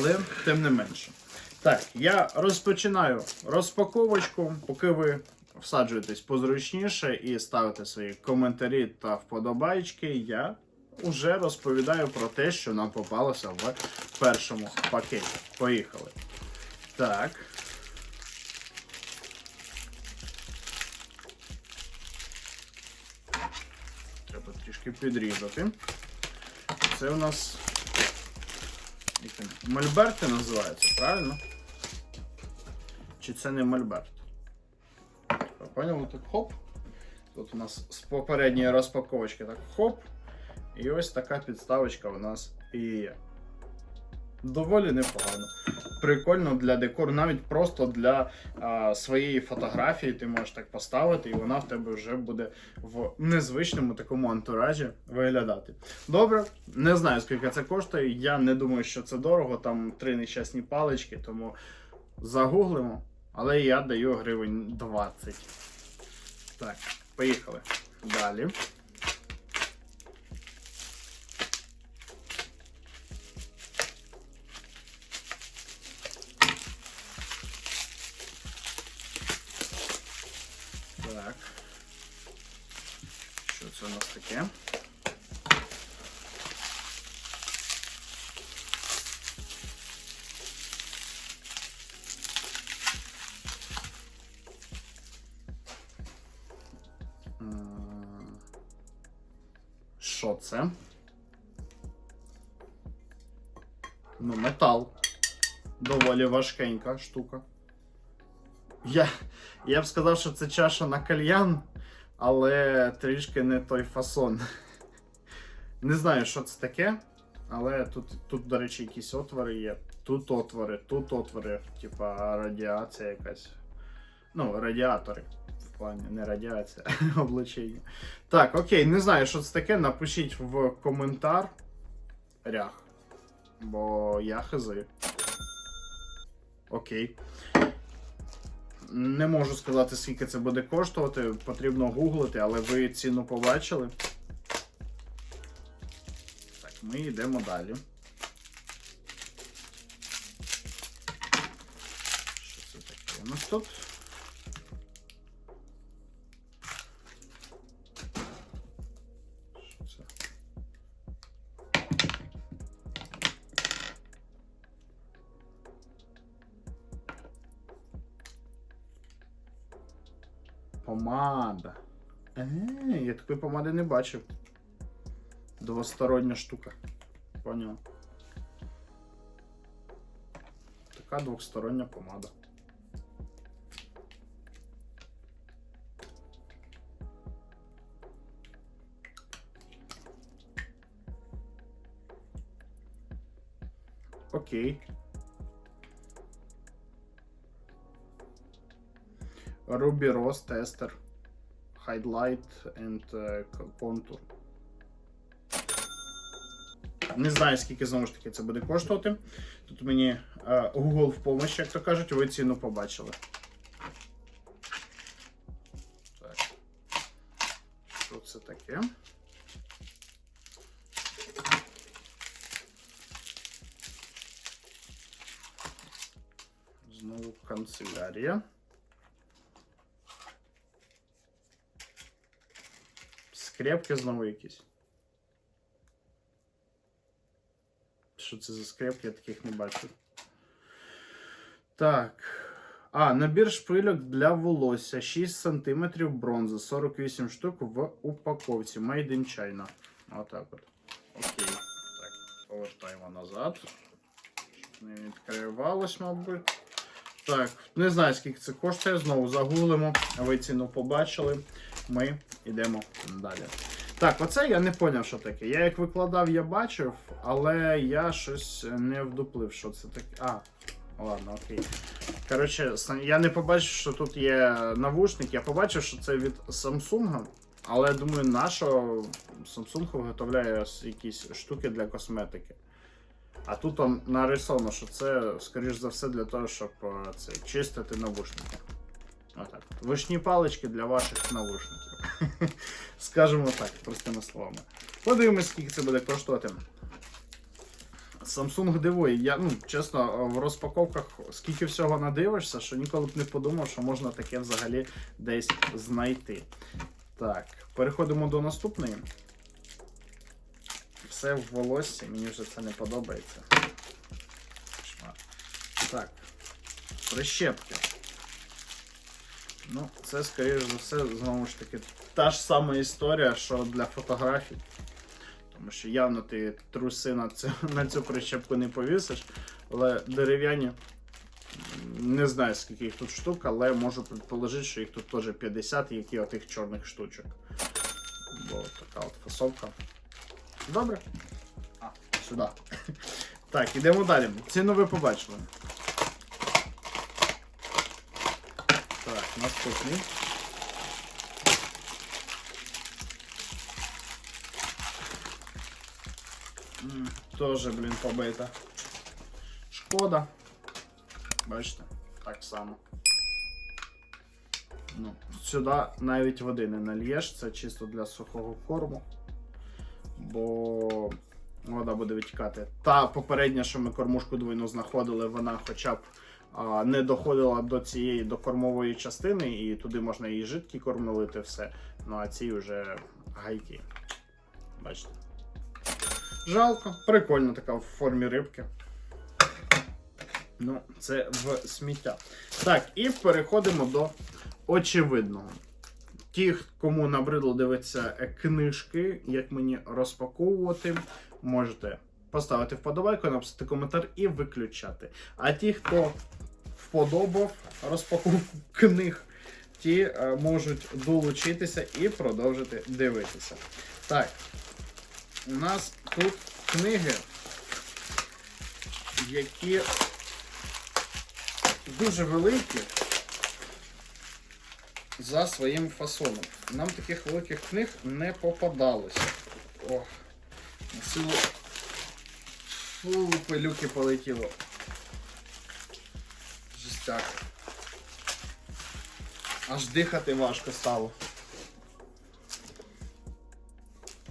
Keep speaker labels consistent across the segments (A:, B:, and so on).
A: Але тим не менше. Так, я розпочинаю розпаковочку, поки ви всаджуєтесь позручніше і ставите свої коментарі та вподобайки, я вже розповідаю про те, що нам попалося в першому пакеті. Поїхали. Так. Треба трішки підрізати. Це у нас Мольберти називається, правильно? Чи це не Мольберт? Поняли? Так хоп. Тут у нас з попередньої розпаковочки так хоп. І ось така підставочка у нас і є. Доволі непогано. Прикольно для декору, навіть просто для а, своєї фотографії ти можеш так поставити, і вона в тебе вже буде в незвичному такому антуражі виглядати. Добре, не знаю скільки це коштує. Я не думаю, що це дорого. Там три нещасні палички, тому загуглимо. Але я даю гривень 20. Так, поїхали. Далі. Так. Що це у нас таке? Що це? Ну, метал. Доволі важкенька штука. Я, я б сказав, що це чаша на кальян, але трішки не той фасон. Не знаю, що це таке, але тут, тут, до речі, якісь отвори є. Тут отвори, тут отвори, типа радіація якась. Ну, радіатори. В плані не радіація, облучення. Так, окей, не знаю, що це таке. Напишіть в коментар. Рях. Бо я хизи. Окей. Не можу сказати, скільки це буде коштувати. Потрібно гуглити, але ви ціну побачили. Так, ми йдемо далі. Що це таке у нас тут? Помада. Е, я такої помади не бачив. Двостороння штука. Поняв. Така двостороння помада. Окей. Ruby Rose Tester. Highlight and uh, Contour. Не знаю, скільки знову ж таки це буде коштувати. Тут мені е, Google в помощь, як то кажуть, ви ціну побачили. Так. Що це таке? Знову канцелярія. Скрепки знову якісь. Що це за скрепки? Я таких не бачу. Так. А, набір шпильок для волосся. 6 см бронзи, 48 штук в упаковці. Made in China. Отак от. Окей. Так, повертаємо назад. Не відкривалось, мабуть. Так, не знаю, скільки це коштує. Знову загуглимо. Ви ціну побачили. Ми йдемо далі. Так, оце я не поняв, що таке. Я як викладав, я бачив, але я щось не вдуплив, що це таке. А, ладно, окей. Коротше, я не побачив, що тут є навушник. Я побачив, що це від Samsung. Але я думаю, на що Samsung виготовляє якісь штуки для косметики. А тут нарисовано, що це, скоріш за все, для того, щоб е, це, чистити навушники. Отак. Вишні палички для ваших навушників. Скажемо так, простими словами. Подивимось, скільки це буде коштувати. Samsung дивує. Я, ну, чесно, в розпаковках скільки всього надивишся, що ніколи б не подумав, що можна таке взагалі десь знайти. Так, переходимо до наступної. Все в волоссі, мені вже це не подобається. Так, прищепки. Ну, це, скоріш за все, знову ж таки, та ж сама історія, що для фотографій. Тому що явно ти труси на цю, на цю прищепку не повісиш. Але дерев'яні. Не знаю, скільки їх тут штук, але можу предположити, що їх тут теж 50, як і отих чорних штучок. Бо така от фасовка. Добре. А, сюди. Так, ідемо далі. Ціну ви побачили. Так, наступний. Тоже, блін, побита. Шкода. Бачите, так само. Ну, сюди навіть води не нальєш, це чисто для сухого корму. Бо вода буде витікати. Та попередня, що ми кормушку двойну знаходили, вона хоча б не доходила до цієї до кормової частини, і туди можна і жидкий корм налити все. Ну а ці вже гайки. Бачите. Жалко, прикольно така в формі рибки. Ну, це в сміття. Так, і переходимо до очевидного. Ті, кому набридло дивитися е, книжки, як мені розпаковувати, можете поставити вподобайку, написати коментар і виключати. А ті, хто вподобав розпаковку книг, ті е, можуть долучитися і продовжити дивитися. Так, у нас тут книги, які дуже великі за своїм фасоном. Нам таких великих книг не попадалося. О, на силу. Фу, пилюки полетіло. Жестяк. Аж дихати важко стало.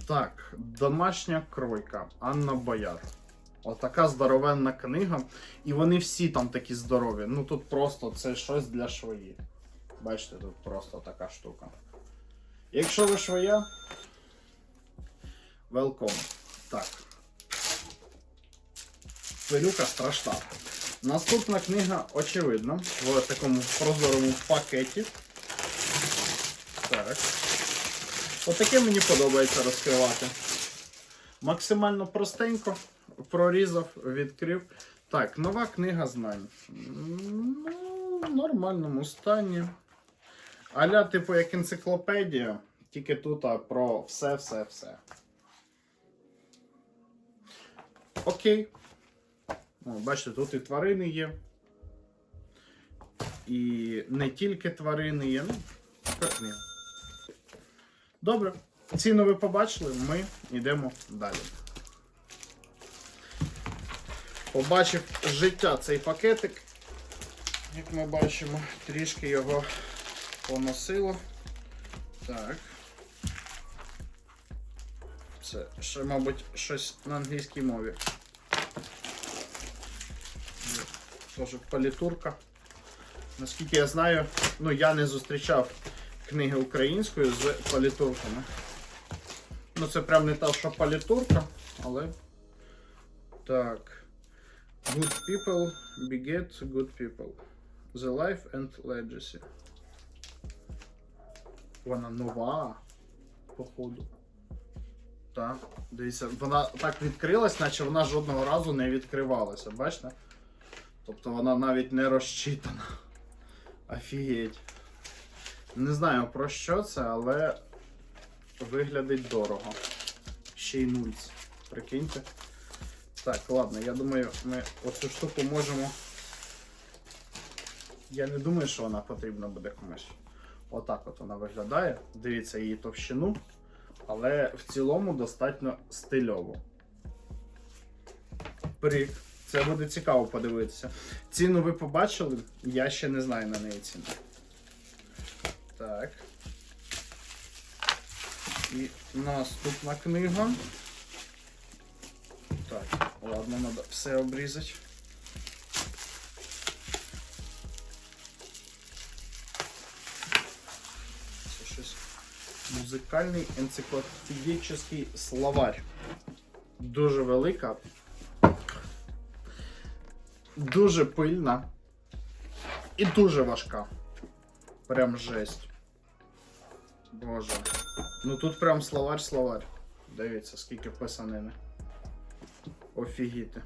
A: Так, домашня кройка Анна Бояр. Отака здоровенна книга. І вони всі там такі здорові. Ну тут просто це щось для швої. Бачите, тут просто така штука. Якщо ви швоя, велком. Так. Пилюка страшна. Наступна книга, очевидно, в такому прозорому пакеті. Так. Отаке мені подобається розкривати. Максимально простенько прорізав, відкрив. Так, нова книга знань. Ну, в нормальному стані. Аля, типу, як енциклопедія, тільки тут а, про все-все-все. Окей. О, бачите, тут і тварини є. І не тільки тварини є. Ну, ні. Добре. Ціну ви побачили, ми йдемо далі. Побачив життя цей пакетик. Як ми бачимо, трішки його поносило. Так. Це ще, мабуть, щось на англійській мові. Теж палітурка. Наскільки я знаю, ну я не зустрічав книги українською з палітурками. Ну, це прям не та, що палітурка, але. Так. Good people beget good people. The life and legacy. Вона нова, походу. Так, дивіться, вона так відкрилась, наче вона жодного разу не відкривалася, бачите? Тобто вона навіть не розчитана. Офігеть. Не знаю про що це, але виглядить дорого. Ще й нульц. Прикиньте. Так, ладно, я думаю, ми оцю штуку можемо. Я не думаю, що вона потрібна буде комусь. Отак от вона виглядає. Дивіться її товщину, але в цілому достатньо стильово. Прик. Це буде цікаво подивитися. Ціну ви побачили, я ще не знаю на неї ціну. Так. І наступна книга. Так. Ладно, треба все обрізати. Це щось. Музикальний енциклопедичний словарь. Дуже велика. Дуже пильна. І дуже важка. Прям жесть. Боже. Ну тут прям словарь-словарь. Дивіться, скільки писанини. Офігіти.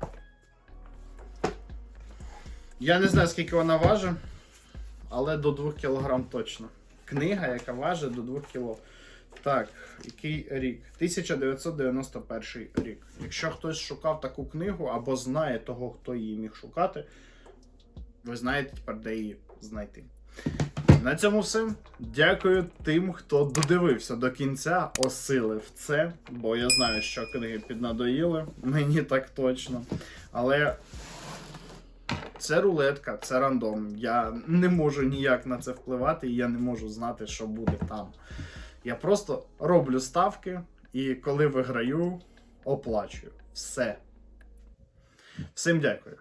A: Я не знаю, скільки вона важить, але до 2 кг точно. Книга, яка важить до 2 кг. Так, який рік? 1991 рік. Якщо хтось шукав таку книгу або знає того, хто її міг шукати, ви знаєте тепер, де її знайти. На цьому все. Дякую тим, хто додивився до кінця, осилив це, бо я знаю, що книги піднадоїли, мені так точно. Але це рулетка, це рандом. Я не можу ніяк на це впливати, і я не можу знати, що буде там. Я просто роблю ставки, і коли виграю, оплачую. Все. Всім дякую.